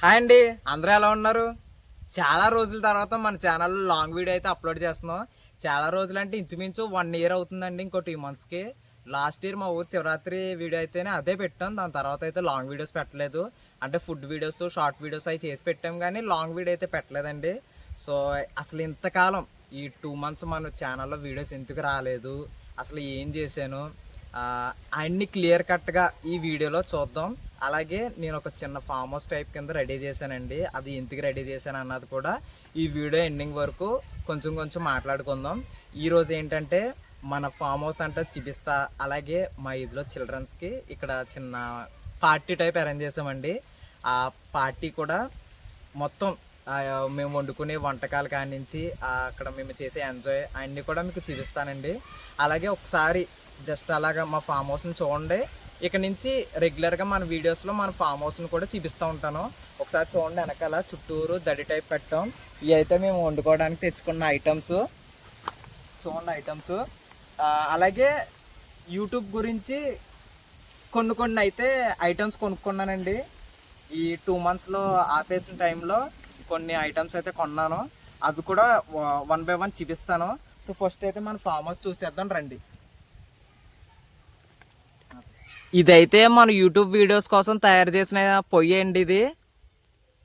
Hi అండి. అందరూ ఎలా ఉన్నారు? చాలా రోజుల తర్వాత మన ఛానల్లో లాంగ్ వీడియో అయితే అప్లోడ్ చేస్తున్నాం. చాలా రోజులు అంటే ఇంచుమించు వన్ ఇయర్ అవుతుందండి ఇంకో టూ మంత్స్కి లాస్ట్ ఇయర్ మా ఊరు శివరాత్రి వీడియో అయితేనే అదే పెట్టాం. దాని తర్వాత అయితే లాంగ్ వీడియోస్ పెట్టలేదు. అంటే ఫుడ్ వీడియోస్ షార్ట్ వీడియోస్ అవి చేసి పెట్టాం కానీ లాంగ్ వీడియో అయితే పెట్టలేదండి. సో అసలు ఇంతకాలం ఈ టూ మంత్స్ మన ఛానల్లో వీడియోస్ ఎందుకు రాలేదు? అసలు ఏం చేశాను? అన్నీ క్లియర్ కట్గా ఈ వీడియోలో చూద్దాం. అలాగే నేను ఒక చిన్న ఫామ్ హౌస్ టైప్ కింద రెడీ చేశానండి. అది ఎందుకు రెడీ చేశాను అన్నది కూడా ఈ వీడియో ఎండింగ్ వరకు కొంచెం కొంచెం మాట్లాడుకుందాం. ఈరోజు ఏంటంటే మన ఫామ్ హౌస్ అంటే చూపిస్తా అలాగే మా ఇదిలో చిల్డ్రన్స్కి ఇక్కడ చిన్న పార్టీ టైప్ అరేంజ్ చేసామండి ఆ పార్టీ కూడా మొత్తం మేము వండుకునే వంటకాలు కానించి అక్కడ మేము చేసే ఎంజాయ్ అన్నీ కూడా మీకు చూపిస్తానండి. అలాగే ఒకసారి జస్ట్ అలాగా మా ఫామ్ హౌస్ని చూడండి. ఇక్కడ నుంచి రెగ్యులర్గా మన వీడియోస్లో మన ఫామ్ హౌస్ని కూడా చూపిస్తూ ఉంటాను. ఒకసారి చూడండి వెనకాల చుట్టూరు దడి టైప్ పెట్టాం. ఇవి అయితే మేము వండుకోవడానికి తెచ్చుకున్న ఐటమ్స్ చూడండి ఐటమ్స్ అలాగే యూట్యూబ్ గురించి కొన్ని కొన్ని అయితే ఐటమ్స్ కొనుక్కున్నానండి. ఈ టూ మంత్స్లో ఆపేసిన టైంలో కొన్ని ఐటమ్స్ అయితే కొన్నాను. అవి కూడా వన్ బై వన్ చూపిస్తాను. సో ఫస్ట్ అయితే మన ఫామ్ హౌస్ చూసేద్దాం రండి. ఇదైతే మన యూట్యూబ్ వీడియోస్ కోసం తయారు చేసిన పొయ్యి అండి ఇది.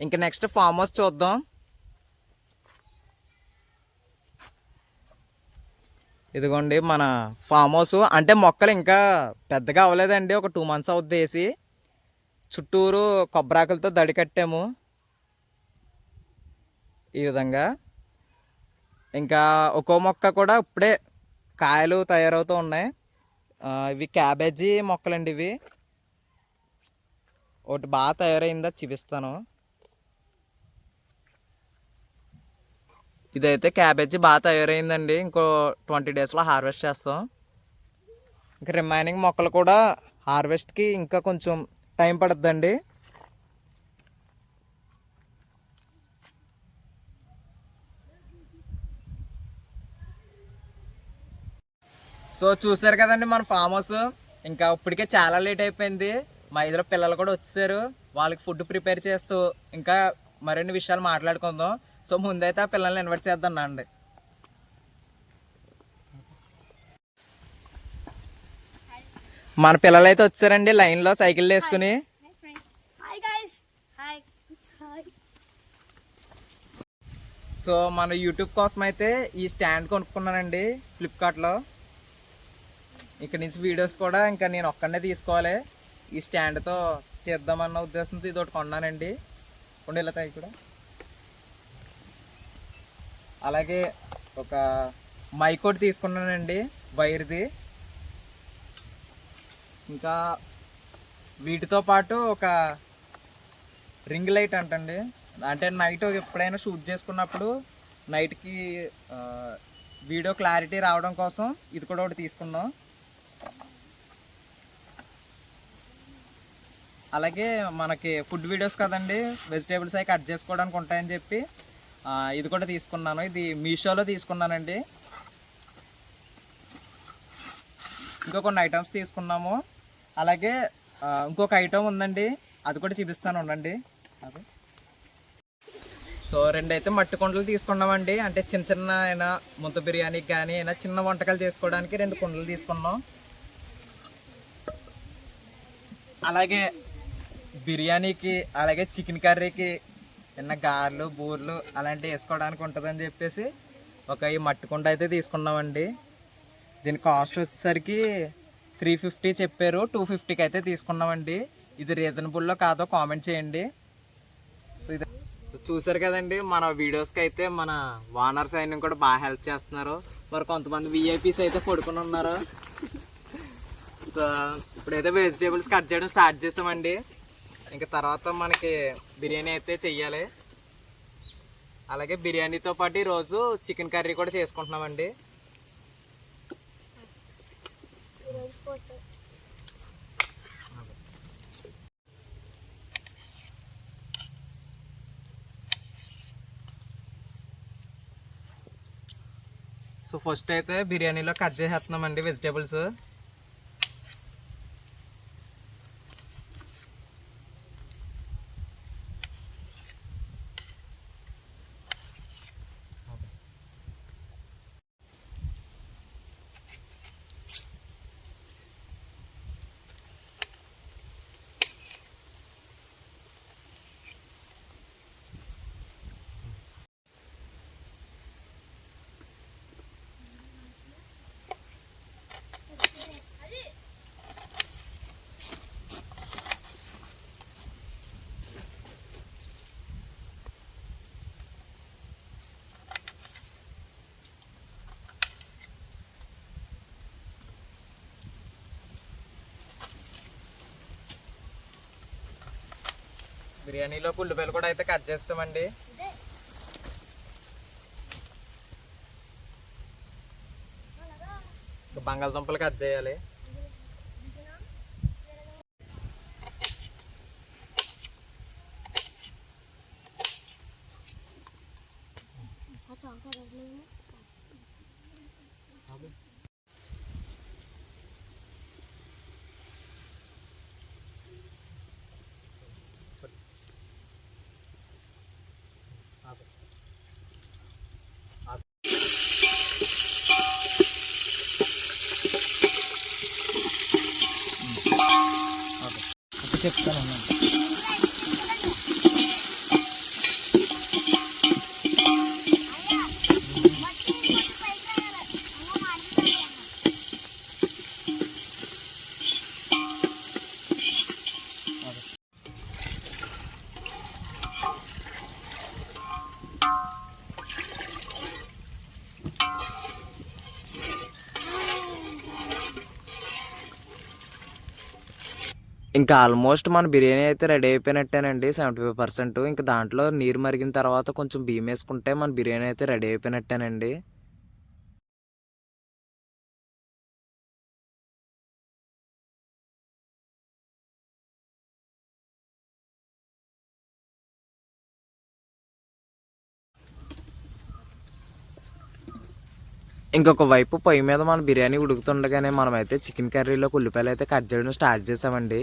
ఇంక నెక్స్ట్ ఫామ్ హౌస్ చూద్దాం. ఇదిగోండి మన ఫామ్ హౌస్ అంటే మొక్కలు ఇంకా పెద్దగా అవ్వలేదండి ఒక టూ మంత్స్ అవుద్ది వేసి. చుట్టూరు కొబ్బరాకులతో దడి కట్టాము. ఈ విధంగా. ఇంకా ఒక్కో మొక్క కూడా ఇప్పుడే కాయలు తయారవుతూ ఉన్నాయి. ఇవి క్యాబేజీ మొక్కలండి ఇవి. ఒకటి బాగా తయారైందా చూపిస్తాను. ఇదైతే క్యాబేజీ బాగా తయారైందండి. ఇంకో ట్వంటీ డేస్లో హార్వెస్ట్ చేస్తాం. ఇంకా రిమైనింగ్ మొక్కలు కూడా హార్వెస్ట్కి ఇంకా కొంచెం టైం పడుతుందండి సో చూసారు కదండి మన ఫామ్ హౌస్ ఇంకా ఇప్పటికే చాలా లేట్ అయిపోయింది. మా ఇద్దరు పిల్లలు కూడా వచ్చేసారు. వాళ్ళకి ఫుడ్ ప్రిపేర్ చేస్తూ ఇంకా మరిన్ని విషయాలు మాట్లాడుకుందాం. సో ముందైతే ఆ పిల్లల్ని ఇన్వైట్ చేద్దాం అండి మన పిల్లలు అయితే వచ్చారండి లైన్లో సైకిల్ వేసుకుని. సో మన యూట్యూబ్ కోసం అయితే ఈ స్టాండ్ కొనుక్కున్నానండి ఫ్లిప్కార్ట్లో ఇక్కడ నుంచి వీడియోస్ కూడా ఇంకా నేను ఒక్కడనే తీసుకోవాలి. ఈ స్టాండ్తో చేద్దామన్న ఉద్దేశంతో ఇది ఒకటి కొన్నానండి. ఉండేలతాయి కూడా. అలాగే ఒక మైక్ ఒకటి తీసుకున్నానండి వైర్ది. ఇంకా వీటితో పాటు ఒక రింగ్ లైట్ అంటండి. అంటే నైట్ ఎప్పుడైనా షూట్ చేసుకున్నప్పుడు నైట్కి వీడియో క్లారిటీ రావడం కోసం ఇది కూడా ఒకటి తీసుకున్నాం అలాగే మనకి ఫుడ్ వీడియోస్ కదండి వెజిటేబుల్స్ అవి కట్ చేసుకోవడానికి ఉంటాయని చెప్పి ఇది కూడా తీసుకున్నాను. ఇది మీషోలో తీసుకున్నానండి. ఇంకా కొన్ని ఐటమ్స్ తీసుకున్నాము. అలాగే ఇంకొక ఐటమ్ ఉందండి. అది కూడా చూపిస్తాను ఉండండి. అది సో రెండైతే మట్టి కుండలు తీసుకున్నామండి. అంటే చిన్న చిన్న అయినా ముంత బిర్యానీకి కానీ అయినా చిన్న వంటకాలు చేసుకోవడానికి రెండు కుండలు తీసుకున్నాం. అలాగే బిర్యానీకి అలాగే చికెన్ కర్రీకి చిన్న గారెలు బూర్లు అలాంటివి వేసుకోవడానికి ఉంటుందని చెప్పేసి ఒక ఈ మట్టి కుండ అయితే తీసుకున్నామండి. దీని కాస్ట్ వచ్చేసరికి త్రీ ఫిఫ్టీ చెప్పారు. టూ ఫిఫ్టీకి అయితే తీసుకున్నామండి. ఇది రీజనబుల్లో కాదో కామెంట్ చేయండి. సో ఇది సో చూసారు కదండి మన వీడియోస్కి అయితే మన ఓనర్స్ అయిన కూడా బాగా హెల్ప్ చేస్తున్నారు. మరి కొంతమంది విఐపీస్ అయితే పడుకుని ఉన్నారు. సో ఇప్పుడైతే వెజిటేబుల్స్ కట్ చేయడం స్టార్ట్ చేసామండి. ఇంకా తర్వాత మనకి బిర్యానీ అయితే చెయ్యాలి. అలాగే బిర్యానీతో పాటు ఈరోజు చికెన్ కర్రీ కూడా చేసుకుంటున్నామండి. సో ఫస్ట్ అయితే బిర్యానీలో కట్ చేసేస్తున్నామండి వెజిటేబుల్స్. బిర్యానీలో ఉల్లిపాయలు కూడా అయితే కట్ చేస్తామండి. బంగాళదుంపలు కట్ చేయాలి. చెప్తాను ఇంకా ఆల్మోస్ట్ మన బిర్యానీ అయితే రెడీ అయిపోయినట్టేనండి సెవెంటీ ఫైవ్ పర్సెంట్. ఇంకా దాంట్లో నీరు మరిగిన తర్వాత కొంచెం బియ్యం వేసుకుంటే మన బిర్యానీ అయితే రెడీ అయిపోయినట్టేనండి. ఇంకొక వైపు పొయ్యి మీద మన బిర్యానీ ఉడుకుతుండగానే మనమైతే చికెన్ కర్రీలోకి ఉల్లిపాయలు అయితే కట్ చేయడం స్టార్ట్ చేసామండి.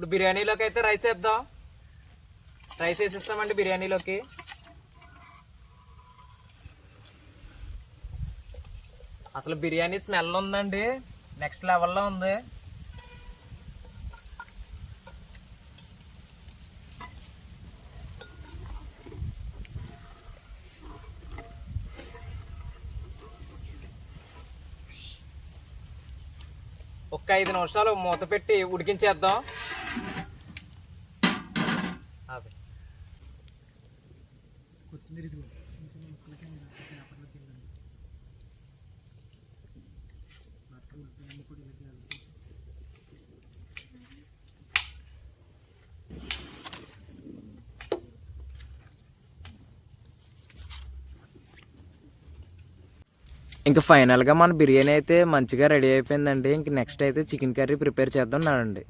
ఇప్పుడు బిర్యానీలోకి అయితే రైస్ వేద్దాం. రైస్ వేసిస్తామండి బిర్యానీలోకి. అసలు బిర్యానీ స్మెల్ ఉందండి. నెక్స్ట్ లెవెల్లో ఉంది. ఒక ఐదు నిమిషాలు మూత పెట్టి ఉడికించేద్దాం. ఇంకా ఫైనల్గా మన బిర్యానీ అయితే మంచిగా రెడీ అయిపోయిందండి. ఇంక నెక్స్ట్ అయితే చికెన్ కర్రీ ప్రిపేర్ చేద్దాం అండి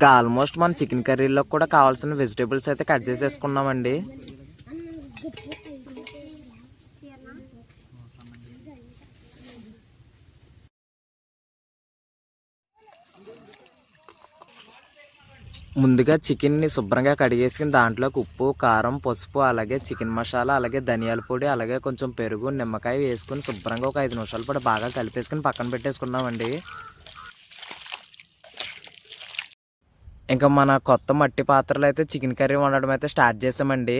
ఇంకా ఆల్మోస్ట్ మన చికెన్ కర్రీలో కూడా కావాల్సిన వెజిటేబుల్స్ అయితే కట్ చేసేసుకున్నామండి. ముందుగా చికెన్ని శుభ్రంగా కడిగేసుకుని దాంట్లోకి ఉప్పు కారం పసుపు అలాగే చికెన్ మసాలా అలాగే ధనియాల పొడి అలాగే కొంచెం పెరుగు నిమ్మకాయ వేసుకుని శుభ్రంగా ఒక ఐదు నిమిషాల పాటు బాగా కలిపేసుకుని పక్కన పెట్టేసుకున్నామండి ఇంకా మన కొత్త మట్టి పాత్రలు అయితే చికెన్ కర్రీ వండడం అయితే స్టార్ట్ చేసామండి.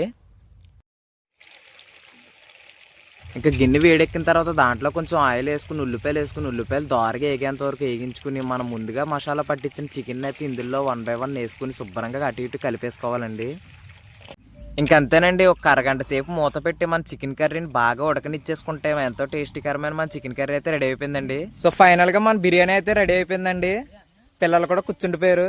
ఇంకా గిన్నె వేడెక్కిన తర్వాత దాంట్లో కొంచెం ఆయిల్ వేసుకుని ఉల్లిపాయలు వేసుకుని ఉల్లిపాయలు దోరగా వేగేంత వరకు వేగించుకుని మనం ముందుగా మసాలా పట్టించిన చికెన్ అయితే ఇందులో వన్ బై వన్ వేసుకుని శుభ్రంగా అటు ఇటు కలిపేసుకోవాలండి. ఇంకంతేనండి ఒక అరగంట సేపు మూత పెట్టి మన చికెన్ కర్రీని బాగా ఉడకనిచ్చేసుకుంటే ఎంతో టేస్టీకరమైన మన చికెన్ కర్రీ అయితే రెడీ అయిపోయిందండి. సో ఫైనల్గా మన బిర్యానీ అయితే రెడీ అయిపోయిందండి. పిల్లలు కూడా కూర్చుండిపోయారు.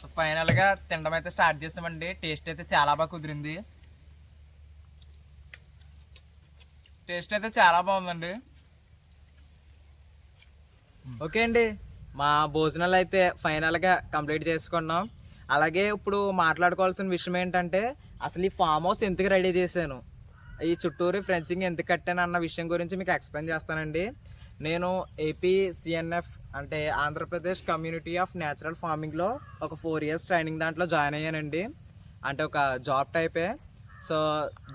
సో ఫైనల్గా తినడం అయితే స్టార్ట్ చేసామండి. టేస్ట్ అయితే చాలా బాగా కుదిరింది. టేస్ట్ అయితే చాలా బాగుందండి. ఓకే అండి. మా భోజనాలు అయితే ఫైనల్గా కంప్లీట్ చేసుకున్నాం. అలాగే ఇప్పుడు మాట్లాడుకోవాల్సిన విషయం ఏంటంటే అసలు ఈ ఫామ్ హౌస్ ఎందుకు రెడీ చేశాను? ఈ చుట్టూరు ఫ్రెంచింగ్ ఎందుకు కట్టాను అన్న విషయం గురించి మీకు ఎక్స్ప్లెయిన్ చేస్తానండి. నేను ఏపీ సిఎన్ఎఫ్ అంటే ఆంధ్రప్రదేశ్ కమ్యూనిటీ ఆఫ్ న్యాచురల్ ఫార్మింగ్లో ఒక ఫోర్ ఇయర్స్ ట్రైనింగ్ దాంట్లో జాయిన్ అయ్యానండి. అంటే ఒక జాబ్ టైపే సో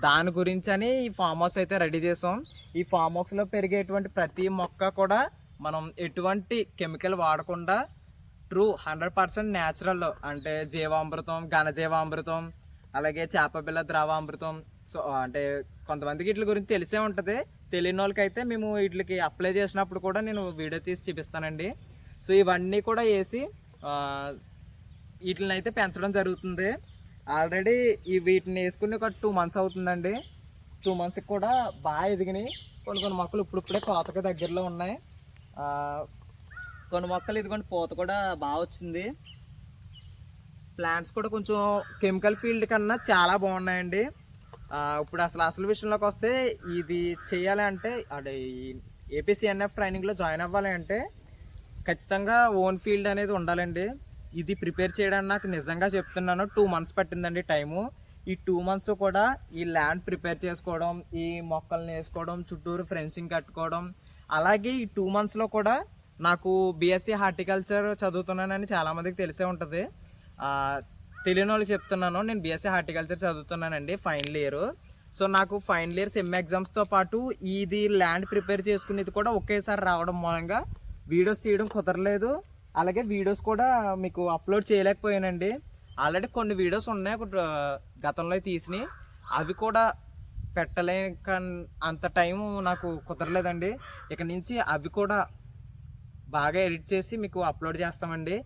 దాని గురించి అని ఈ ఫామ్ హౌస్ అయితే రెడీ చేసాం. ఈ ఫామ్ హౌస్లో పెరిగేటువంటి ప్రతి మొక్క కూడా మనం ఎటువంటి కెమికల్ వాడకుండా ట్రూ హండ్రెడ్ పర్సెంట్ న్యాచురల్ అంటే జీవామృతం ఘనజీవామృతం అలాగే చేపపిల్ల ద్రవామృతం. సో అంటే కొంతమందికి వీటి గురించి తెలిసే ఉంటుంది. తెలియని వాళ్ళకైతే మేము వీటికి అప్లై చేసినప్పుడు కూడా నేను వీడియో తీసి చూపిస్తానండి. సో ఇవన్నీ కూడా వేసి వీటిని అయితే పెంచడం జరుగుతుంది. ఆల్రెడీ ఈ వీటిని వేసుకుని ఒక టూ మంత్స్ అవుతుందండి. టూ మంత్స్కి కూడా బాగా ఎదిగినాయి. కొన్ని కొన్ని మొక్కలు ఇప్పుడిప్పుడే కోతకి దగ్గరలో ఉన్నాయి. కొన్ని మొక్కలు ఇదిగోండి పూత కూడా బాగా వచ్చింది. ప్లాంట్స్ కూడా కొంచెం కెమికల్ ఫీల్డ్ కన్నా చాలా బాగున్నాయండి. ఇప్పుడు అసలు అసలు విషయంలోకి వస్తే ఇది చేయాలి అంటే అదే ఏపీసీఎన్ఎఫ్ ట్రైనింగ్లో జాయిన్ అవ్వాలి అంటే ఖచ్చితంగా ఓన్ ఫీల్డ్ అనేది ఉండాలండి. ఇది ప్రిపేర్ చేయడానికి నాకు నిజంగా చెప్తున్నాను టూ మంత్స్ పట్టిందండి టైము. ఈ టూ మంత్స్ కూడా ఈ ల్యాండ్ ప్రిపేర్ చేసుకోవడం ఈ మొక్కల్ని వేసుకోవడం చుట్టూరు ఫెన్సింగ్ కట్టుకోవడం అలాగే ఈ టూ మంత్స్లో కూడా నాకు బీఎస్సీ హార్టికల్చర్ చదువుతున్నానని చాలామందికి తెలిసే ఉంటుంది. తెలియని వాళ్ళకి చెప్తున్నాను నేను బీఎస్సీ హార్టికల్చర్ చదువుతున్నానండి ఫైనల్ ఇయర్ సో నాకు ఫైనల్ ఇయర్ సెమ్ ఎగ్జామ్స్తో పాటు ఇది ల్యాండ్ ప్రిపేర్ చేసుకునేది కూడా ఒకేసారి రావడం మూలంగా వీడియోస్ తీయడం కుదరలేదు. అలాగే వీడియోస్ కూడా మీకు అప్లోడ్ చేయలేకపోయానండి. ఆల్రెడీ కొన్ని వీడియోస్ ఉన్నాయి ఒక గతంలో తీసినాయి. అవి కూడా పెట్టలేక అంత టైం నాకు కుదరలేదండి. ఇక నుంచి అవి కూడా బాగా ఎడిట్ చేసి మీకు అప్లోడ్ చేస్తామండి.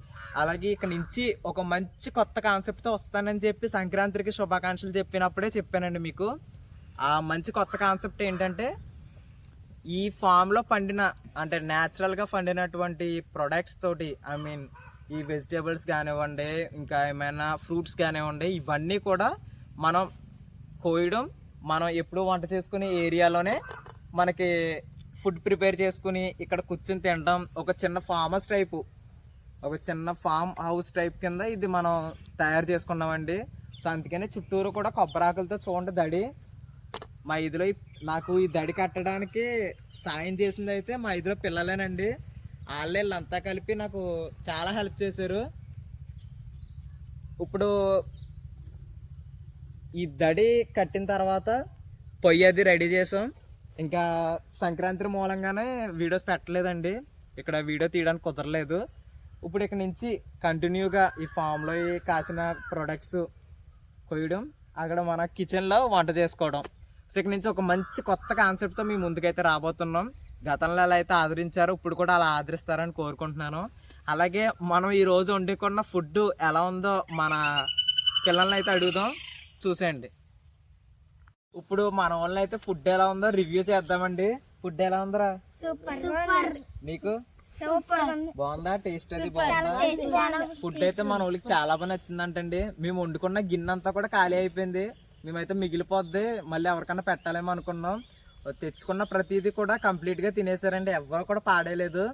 అలాగే ఇక్కడ నుంచి ఒక మంచి కొత్త కాన్సెప్ట్తో వస్తానని చెప్పి సంక్రాంతికి శుభాకాంక్షలు చెప్పినప్పుడే చెప్పానండి మీకు. ఆ మంచి కొత్త కాన్సెప్ట్ ఏంటంటే ఈ ఫామ్లో పండిన అంటే న్యాచురల్గా పండినటువంటి ప్రొడక్ట్స్ తోటి ఐ మీన్ ఈ వెజిటేబుల్స్ కానివ్వండి ఇంకా ఏమైనా ఫ్రూట్స్ కానివ్వండి ఇవన్నీ కూడా మనం కోయడం మనం ఎప్పుడు వంట చేసుకునే ఏరియాలోనే మనకి ఫుడ్ ప్రిపేర్ చేసుకుని ఇక్కడ కూర్చుని తినడం ఒక చిన్న ఫార్మస్ టైపు ఒక చిన్న ఫామ్ హౌస్ టైప్ కింద ఇది మనం తయారు చేసుకున్నామండి. సో అందుకని చుట్టూరు కూడా కొబ్బరాకులతో చూడండి దడి. మా ఇదిలో నాకు ఈ దడి కట్టడానికి సాయం చేసింది అయితే మా ఇదిలో పిల్లలేనండి. వాళ్ళే వీళ్ళంతా కలిపి నాకు చాలా హెల్ప్ చేశారు. ఇప్పుడు ఈ దడి కట్టిన తర్వాత పొయ్యి అది రెడీ చేసాం. ఇంకా సంక్రాంతి మూలంగానే వీడియోస్ పెట్టలేదండి. ఇక్కడ వీడియో తీయడానికి కుదరలేదు. ఇప్పుడు ఇక్కడ నుంచి కంటిన్యూగా ఈ ఫామ్లో కాసిన ప్రొడక్ట్స్ కొయ్యడం అక్కడ మన కిచెన్లో వంట చేసుకోవడం. సో ఇక్కడ నుంచి ఒక మంచి కొత్త కాన్సెప్ట్తో మీ ముందుకైతే రాబోతున్నాం. గతంలో ఎలా అయితే ఆదరించారో ఇప్పుడు కూడా అలా ఆదరిస్తారని కోరుకుంటున్నాను. అలాగే మనం ఈరోజు వండుకున్న ఫుడ్ ఎలా ఉందో మన పిల్లల్ని అయితే అడుగుదాం. చూసేయండి. ఇప్పుడు మన వాళ్ళని అయితే ఫుడ్ ఎలా ఉందో రివ్యూ చేద్దామండి. ఫుడ్ ఎలా ఉందిరా? సూపర్. నీకు? సూపర్ బాగుందా? టేస్ట్ అది బాగుందా? ఫుడ్ అయితే మన వాళ్ళకి చాలా బాగా నచ్చిందంటండి. మేము వండుకున్న గిన్నె అంతా కూడా ఖాళీ అయిపోయింది. మేమైతే మిగిలిపోద్ది. మళ్ళీ ఎవరికైనా పెట్టాలేమో అనుకున్నాం. తెచ్చుకున్న ప్రతిదీ కూడా కంప్లీట్గా తినేసారండి. ఎవరు కూడా పాడేయలేదు.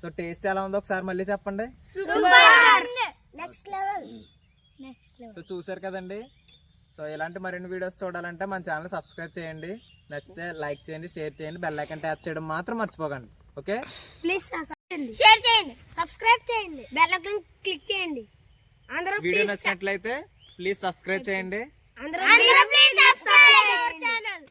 సో టేస్ట్ ఎలా ఉందో ఒకసారి మళ్ళీ చెప్పండి. Super. Next level next level so చూసారు కదండి. సో ఇలాంటి మరిన్ని వీడియోస్ చూడాలంటే మన ఛానల్ సబ్స్క్రైబ్ చేయండి. నచ్చితే లైక్ చేయండి షేర్ చేయండి బెల్ ఐకాన్ ట్యాప్ చేయడం మాత్రం మర్చిపోకండి. ఓకే? ప్లీజ్ షేర్ చేయండి. సబ్స్క్రైబ్ చేయండి. బెల్ ఐకాన్ క్లిక్ చేయండి. అందరూ వీడియో నచ్చినట్లయితే ప్లీజ్ సబ్స్క్రైబ్ చేయండి. అందరూ ప్లీజ్ సబ్స్క్రైబ్ అవర్ ఛానల్